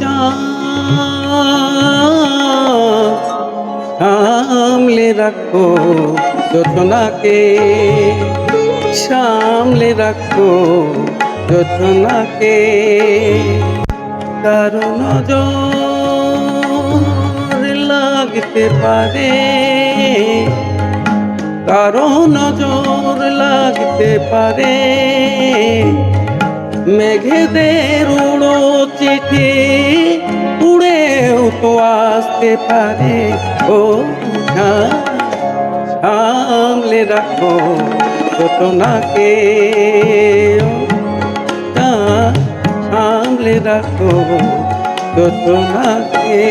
চাঁদ সামলে রাখো যোজনাকে, সামলে রাখো যোজনাকে। নজর লাগতে পারে, কারও নজর লাগতে পারে। মেঘেদের উড়ো আসতে পারে। ও চাঁদ, সামলে রাখো ঘটনাকে। সামলে রাখো ঘটনাকে।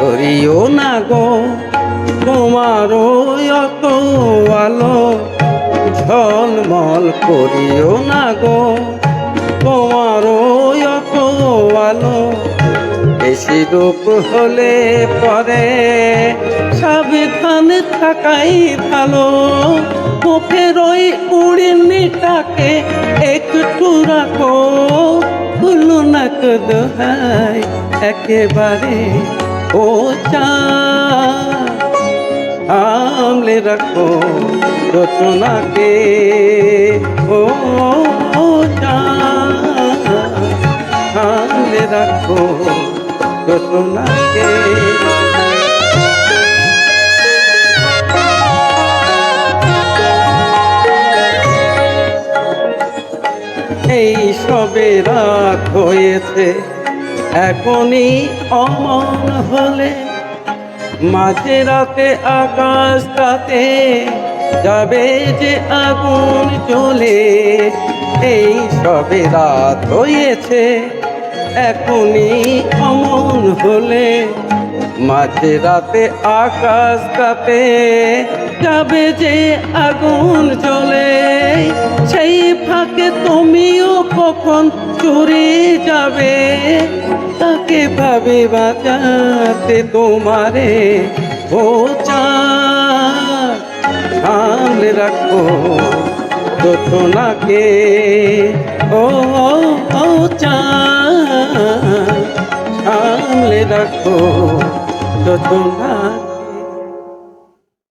করিও না গো। ঝলমল করিও না গো। তোমারও অত আলো বেশি রূপ হলে পরে সাবধান থাকাই ভালো। মুখের ওই উড়িনিটাকে একটু রাখো। ভুলো না দোহাই একেবারে ও চা সামলে রাখো রচনাকে। ও সামলে রাখো রচনাকে। এই সবে রাত হয়েছে এখনই অমন হলে মাঝে রাতে আকাশ তাতে যাবে যে আগুন চলে এই সবে রাত হয়েছে এখনই অমন হলে। মাঝে রাতে আকাশ তাতে যাবে যে আগুন জ্বলে সেই ফাঁকে তুমিও কখন চুরি যাবে? তাকে ভাবে বাঁচাতে তোমারে ও সামলে রাখো যোজনাকে ও ও, সামলে রাখো যোজনাকে